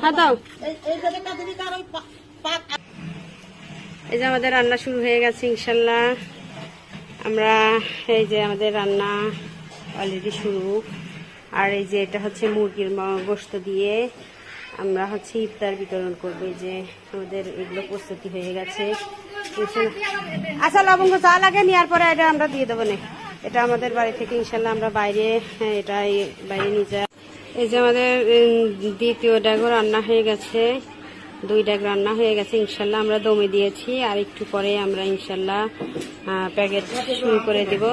হ্যাঁ এই- যে আমাদের রান্না শুরু হয়ে গেছে ইনশাল্লাহ। আমরা এই যে আমাদের রান্না অলরেডি শুরু। আর এই যে এটা হচ্ছে মুরগির গোশত দিয়ে আমরা হচ্ছে ইফতার বিতরণ করব। এই যে আমাদের এগুলো প্রস্তুতি হয়ে গেছে। আচ্ছা লবঙ্গ চা লাগে নেওয়ার পরে এটা আমরা দিয়ে দেবো না। এটা আমাদের বাড়ি থেকে ইনশাল্লাহ আমরা বাইরে হ্যাঁ, এটা বাইরে নিয়ে এই যে আমাদের দ্বিতীয় ড্যাগও রান্না হয়ে গেছে। দুই ড্যাগ রান্না হয়ে গেছে, ইনশাল্লাহ আমরা দমে দিয়েছি। আর একটু পরে আমরা ইনশাল্লাহ প্যাকেট শুরু করে দেব।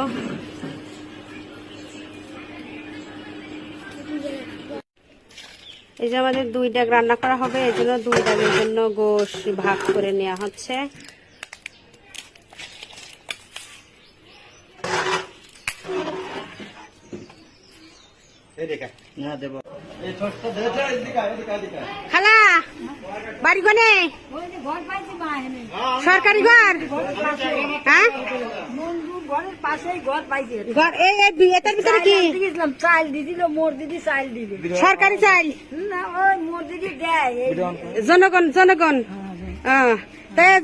এই যে আমাদের দুই ড্যাগ রান্না করা হবে, এই জন্য দুই ড্যাগের জন্য গোশ ভাগ করে নেওয়া হচ্ছে। খালা বাড়ি কোনে? সরকারি ঘর? হ্যাঁ? ঘরের পাশেই ঘর পাইছে ঘর এই এই দুই- এটার ভিতরে কি? দিয়েছিলাম চাল দিদিল মোর দিদি চাল দিবে সরকারি এই জনগণ জনগণ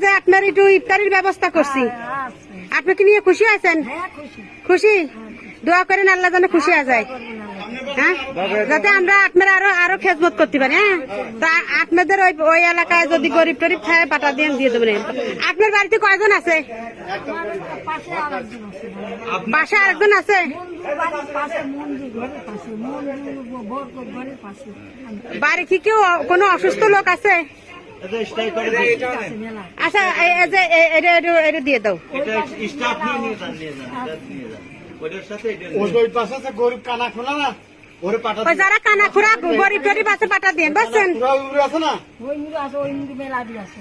যে আপনার একটু ইফতারির ব্যবস্থা করছি। আপনি কি নিয়ে খুশি আছেন? হ্যাঁ খুশি। খুশি? দোয়া করেন আল্লাহ যেন খুশি হয়ে যায়। হ্যাঁ? যাতে আমরা আপনার আরও আরও খেজমত করতে পারি হ্যাঁ? তা আপনাদের ওই ওই এলাকায় যদি গরিব টরিব খায় পাটা দিয়ে দিয়ে দেবেন আপনার বাড়িতে কয়জন আছে? পাশে আর একজন আছে বাসা আরেকজন আছে? বাড়ি কি কেউ কোনো অসুস্থ লোক আছে? আচ্ছা এই- এই যে এটা দিয়ে দাও। স্টাফ নিয়ে নিয়ে যান নিয়ে ওটার সাথে গরিব কানা খোলা না? ওই যারা কানা খুরা গরিব আছে পাটা বুঝছেন?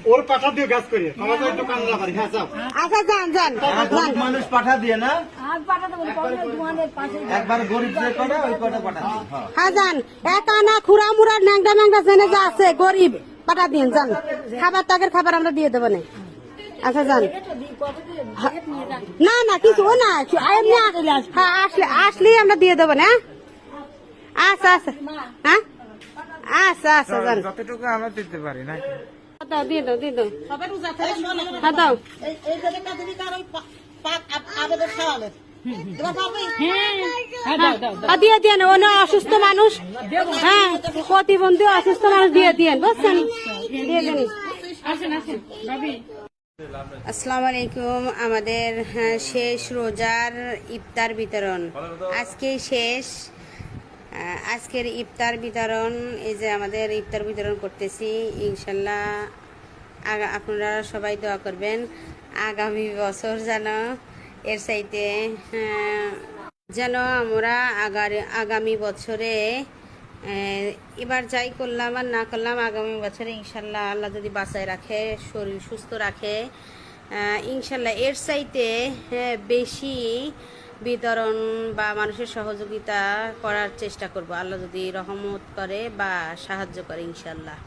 ওর পাঠা দিয়ে গাছ হ্যাঁ আচ্ছা যান যান। মানুষ পাঠা দিয়ে না? একবার গরিব যে ওই কটা পাঠা হ্যাঁ। হ্যাঁ যান। এক আনা খুরা মুরা ন্যাংটা ন্যাংটা জেনে যা আছে গরিব পাটা দিন যান। খাবার তাকের খাবার আমরা দিয়ে দেবো না। আচ্ছা যান। না না কিছু না এমনি হ্যাঁ আসলে আসলেই আমরা দিয়ে দেবো না আচ্ছা আচ্ছা। হ্যাঁ? আচ্ছা আচ্ছা যতটুকু আমরা দিতে পারি না দাও দিয়ে দাও দিয়ে দাও। হ্যাঁ দাও। হ্যাঁ, দিয়ে ও না অসুস্থ মানুষ। হ্যাঁ প্রতিবন্ধী অসুস্থ মানুষ দিয়ে দিয়েন বুঝছেন? দিয়ে দিন আসসালামু আলাইকুম আমাদের হ্যাঁ, শেষ রোজার ইফতার বিতরণ। আজকেই শেষ। আজকের ইফতার বিতরণ এই যে আমাদের ইফতার বিতরণ করতেছি ইনশাল্লাহ আপনারা সবাই দোয়া করবেন আগামী বছর যেন এর আহ, যেন আমরা আগার- আগামী বছরে এবার যাই করলাম আর না করলাম আগামী বছরে ইনশাল্লাহ আল্লাহ যদি বাঁচায় রাখে শরীর সুস্থ রাখে ইনশাল্লাহ এর চাইতে বেশি বিতরণ বা মানুষের সহযোগিতা করার চেষ্টা করব। আল্লাহ যদি রহমত করে বা সাহায্য করে ইনশাল্লাহ